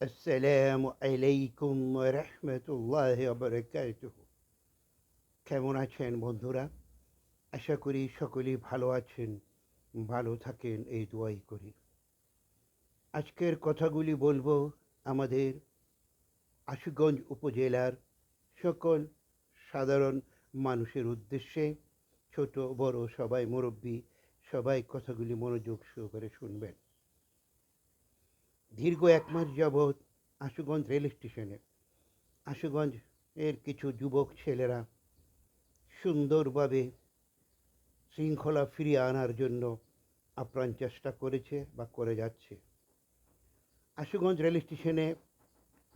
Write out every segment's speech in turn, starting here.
আসসালামু আলাইকুম রহমতুল্লাহ বরকাতুহ কেমন আছেন বন্ধুরা? আশা করি সকলেই ভালো আছেন, ভালো থাকেন, এই দোয়াই করি। আজকের কথাগুলি বলব আমাদের আশুগঞ্জ উপজেলার সকল সাধারণ মানুষের উদ্দেশ্যে। ছোট, বড়, সবাই মুরব্বী, সবাই কথাগুলি মনোযোগ সহকারে শুনবেন। দীর্ঘ এক মাস যাবৎ আশুগঞ্জ রেল স্টেশনে। আশুগঞ্জ এর কিছু যুবক ছেলেরা সুন্দরভাবে শৃঙ্খলা ফিরিয়ে আনার জন্য আপ্রাণ চেষ্টা করেছে বা করে যাচ্ছে। আশুগঞ্জ রেল স্টেশনে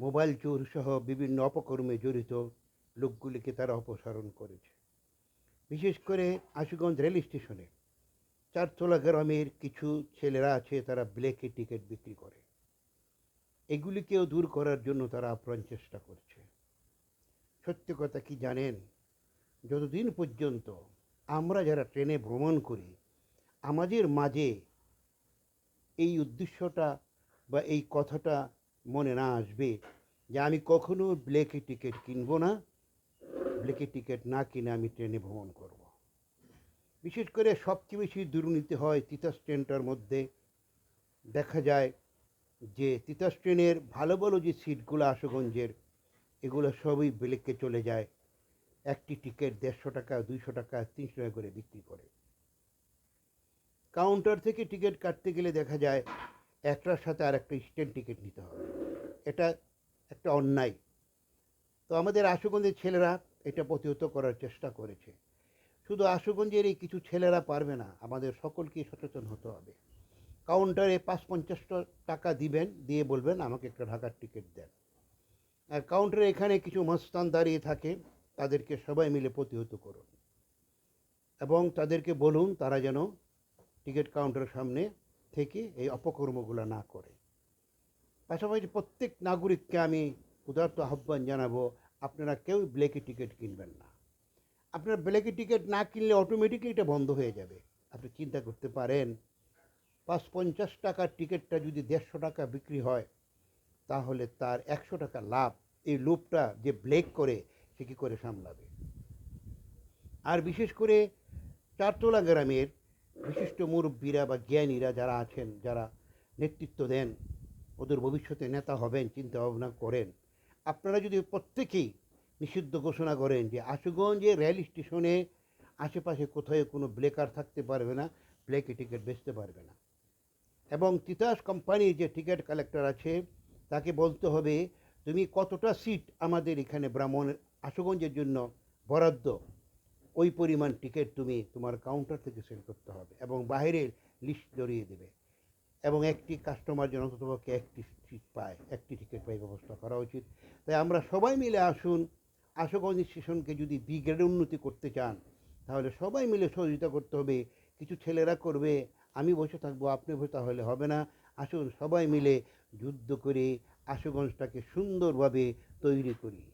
মোবাইল চোর সহ বিভিন্ন অপকর্মে জড়িত লোকগুলিকে তারা অপসারণ করেছে। বিশেষ করে আশুগঞ্জ রেল স্টেশনে চারতলা গ্রামের কিছু ছেলেরা আছে, তারা ব্ল্যাকে টিকিট বিক্রি করে। এগুলিকেও দূর করার জন্য তারা আপ্রাণ চেষ্টা করছে। সত্যি কথা কি জানেন? যতদিন পর্যন্ত আমরা যারা ট্রেনে ভ্রমণ করি, আমাদের মাঝে এই উদ্দেশ্যটা বা এই কথাটা মনে না আসবে যে আমি কখনো ব্ল্যাকে টিকিট কিনবো না ব্ল্যাকে টিকিট না কিনে আমি ট্রেনে ভ্রমণ করব। বিশেষ করে সবচেয়ে বেশি দুর্নীতি হয় তিতাস ট্রেনটার মধ্যে। দেখা যায় যে তিতাস ট্রেনের ভালো ভালো যে সিটগুলো আশুগঞ্জের, এগুলো সবই ব্ল্যাকে চলে যায়। একটি টিকিট দেড়শো টাকা, দুইশো টাকা, তিনশো টাকা করে বিক্রি করে। কাউন্টার থেকে টিকিট কাটতে গেলে দেখা যায় একটার সাথে আর একটা স্ট্যান্ড টিকিট নিতে হবে। এটা একটা অন্যায়। তো আমাদের আশুগঞ্জের ছেলেরা এটা প্রতিহত করার চেষ্টা করেছে। শুধু আশুগঞ্জের এই কিছু ছেলেরা পারবে না, আমাদের সকলকেই সচেতন হতে হবে। কাউন্টারে পাঁচ পঞ্চাশ টাকা দিবেন, দিয়ে বলবেন, আমাকে একটা ঢাকার টিকিট দেন। আর কাউন্টারে এখানে কিছু মস্তান দাঁড়িয়ে থাকে, তাদেরকে সবাই মিলে প্রতিহত করুন। এবং তাদেরকে বলুন, তারা যেন টিকিট কাউন্টারের সামনে থেকে এই অপকর্মগুলো না করে। পাশাপাশি প্রত্যেক নাগরিককে আমি উদার্ত আহ্বান জানাব, আপনারা কেউ ব্ল্যাকে টিকিট কিনবেন না। আপনার ব্ল্যাকে টিকিট না কিনলে অটোমেটিকলি এটা বন্ধ হয়ে যাবে। আপনি চিন্তা করতে পারেন পাঁচ পঞ্চাশ টাকার টিকিটটা যদি দেড়শো টাকা বিক্রি হয়, তাহলে তার একশো টাকা লাভ। এই লোভটা যে ব্লেক করে, সে কী করে সামলাবে? আর বিশেষ করে চারতলা গ্রামের বিশিষ্ট মুরব্বীরা বা জ্ঞানীরা যারা আছেন, যারা নেতৃত্ব দেন, ওদের ভবিষ্যতে নেতা হবেন চিন্তা ভাবনা করেন, আপনারা যদি প্রত্যেকেই নিষিদ্ধ ঘোষণা করেন যে আশুগঞ্জে রেল স্টেশনে আশেপাশে কোথায় কোনো ব্লেকার থাকতে পারবে না, ব্লেকে টিকিট বেচতে পারবে না। এবং তিতাস কোম্পানির যে টিকিট কালেক্টর আছে, তাকে বলতে হবে, তুমি কতটা সিট আমাদের এখানে ব্রাহ্মণের আশুগঞ্জের জন্য বরাদ্দ? ওই পরিমাণ টিকিট তুমি তোমার কাউন্টার থেকে সেল করতে হবে এবং বাইরের লিস্ট জড়িয়ে দেবে। এবং একটি কাস্টমার যেন অন্ততপক্ষে একটি সিট পায়, একটি টিকিট পায় ব্যবস্থা করা উচিত। তাই আমরা সবাই মিলে আসুন, আশুগঞ্জ স্টেশনকে যদি বি গ্রেডে উন্নতি করতে চান, তাহলে সবাই মিলে সহযোগিতা করতে হবে। কিছু ছেলেরা করবে আমি বসে থাকব, আপনি বসে তাহলে হবে না। আসুন সবাই মিলে যুদ্ধ করে আশুগঞ্জটাকে সুন্দরভাবে তৈরি করি।